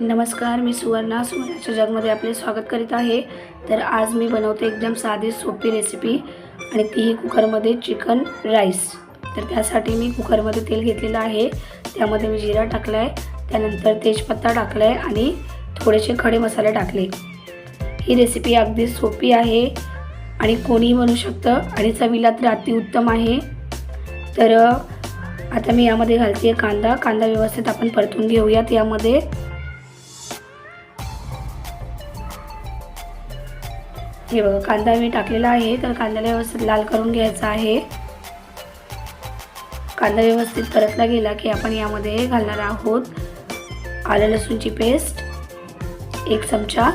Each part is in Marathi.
नमस्कार मी सुवर्णा. सुवर्णाच्या जगमध्ये आपले स्वागत करीत आहे. तर आज मी बनवते एकदम साधी सोपी रेसिपी आणि तीही कुकरमध्ये चिकन राईस तर त्यासाठी मी कुकरमध्ये तेल घेतलेलं आहे. त्यामध्ये मी जिरा टाकला आहे त्यानंतर तेजपत्ता टाकला आहे आणि थोडेसे खडे मसाले टाकले. ही रेसिपी अगदी सोपी आहे आणि कोणीही बनू शकतं आणि चवीला तर अतिउत्तम आहे. तर आता मी यामध्ये घालते कांदा. कांदा व्यवस्थित आपण परतून घेऊयात यामध्ये. हे बघा कांदा मी टाकलेला आहे तर कांद्याला व्यवस्थित लाल करून घ्यायचा आहे. कांदा व्यवस्थित परतला गेला की आपण यामध्ये घालणार आहोत आलं लसूणची पेस्ट एक चमचा.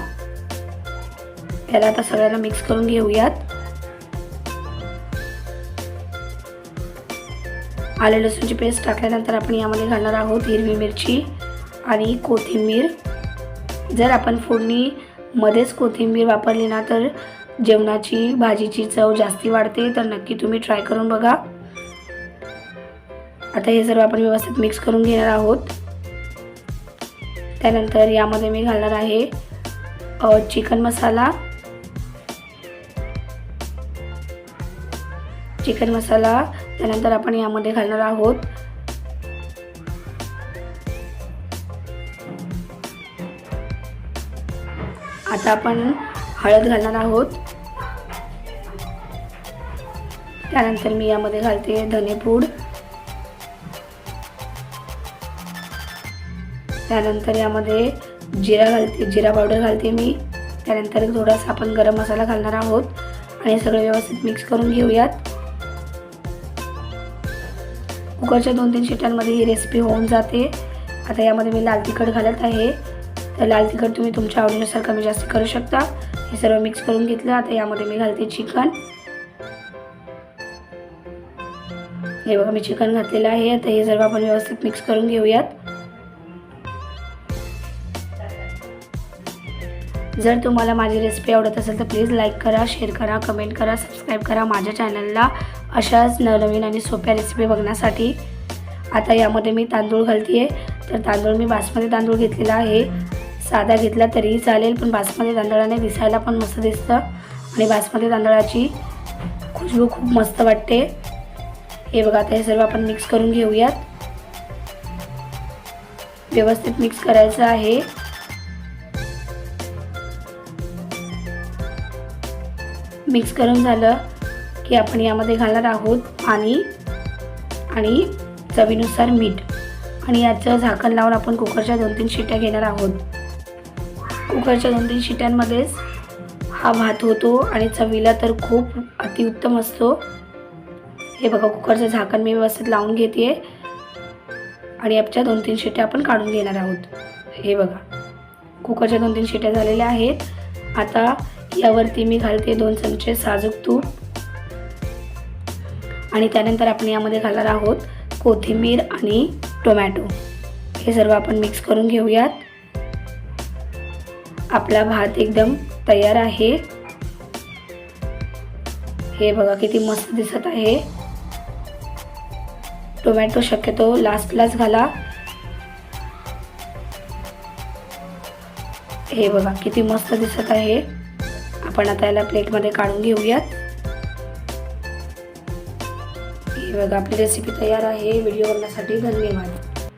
याला आता सगळ्यांना मिक्स करून घेऊयात. आलं लसूणची पेस्ट टाकल्यानंतर आपण यामध्ये घालणार आहोत हिरवी मिरची आणि कोथिंबीर. जर आपण फोडणी मध्येच कोथिंबीर वापरली ना तर जेवणाची भाजीची चव जास्ती वाढते. तर नक्की तुम्ही ट्राय करून बघा. आता हे सर्व आपण व्यवस्थित मिक्स करून घेणार आहोत. त्यानंतर यामध्ये मी घालणार आहे चिकन मसाला चिकन मसाला त्यानंतर आपण यामध्ये घालणार आहोत आता आपण हळद घालणार आहोत. त्यानंतर मी यामध्ये घालते धनेपूड त्यानंतर यामध्ये जिरा घालते जिरा पावडर घालते मी. त्यानंतर थोडासा आपण गरम मसाला घालणार आहोत आणि सगळे सगळं व्यवस्थित मिक्स करून घेऊयात. कुकरच्या दोन तीन शिट्यांमध्ये ही रेसिपी होऊन जाते. आता यामध्ये मी लाल तिखट घालत आहे. तर लाल तिखट तुम्ही तुमच्या आवडीनुसार कमी जास्त करू शकता. हे सर्व मिक्स करून घेतलं. आता यामध्ये मी घालते चिकन. हे बघा मी चिकन घातलेलं आहे. आता हे सर्व आपण व्यवस्थित मिक्स करून घेऊयात. जर तुम्हाला माझी रेसिपी आवडत असेल तर प्लीज लाईक करा शेअर करा कमेंट करा सबस्क्राईब करा माझ्या चॅनलला अशाच नवनवीन आणि सोप्या रेसिपी बघण्यासाठी. आता यामध्ये मी तांदूळ घालते आहे तर तांदूळ मी बासमती तांदूळ घेतलेला आहे. साधा घेतला तरीही चालेल पण बासमती तांदळाने दिसायला पण मस्त दिसतं. आणि बासमती तांदळाची खुशबू खूप मस्त वाटते. हे बघा आता हे सर्व आपण मिक्स करून घेऊयात. व्यवस्थित मिक्स करायचं आहे. मिक्स करून झालं की आपण यामध्ये घालणार आहोत पाणी आणि चवीनुसार मीठ. आणि याचं झाकण लावून आपण कुकरच्या दोन तीन शिट्या घेणार आहोत. कुकरच्या दोन तीन शिट्यांमध्येच हा भात होतो आणि चवीला तर खूप अतिउत्तम असतो. हे बघा कुकरचं झाकण मी व्यवस्थित लावून घेते. आणि याच्या दोन तीन शिट्या आपण काढून घेणार आहोत. हे बघा कुकरच्या दोन तीन शिट्या झालेल्या आहेत. आता यावरती मी घालते दोन चमचे साजूक तूप. आणि त्यानंतर आपण यामध्ये घालणार आहोत कोथिंबीर आणि टोमॅटो. हे सर्व आपण मिक्स करून घेऊयात. आपला भात एकदम तयार आहे. हे बघा किती मस्त दिसत आहे. टोमॅटो शक्यतो लास्टलाच घाला. हे बघा किती मस्त दिसत आहे. आपण आता याला प्लेटमध्ये काढून घेऊयात. हे बघा आपली रेसिपी तयार आहे. व्हिडिओ बघण्यासाठी धन्यवाद.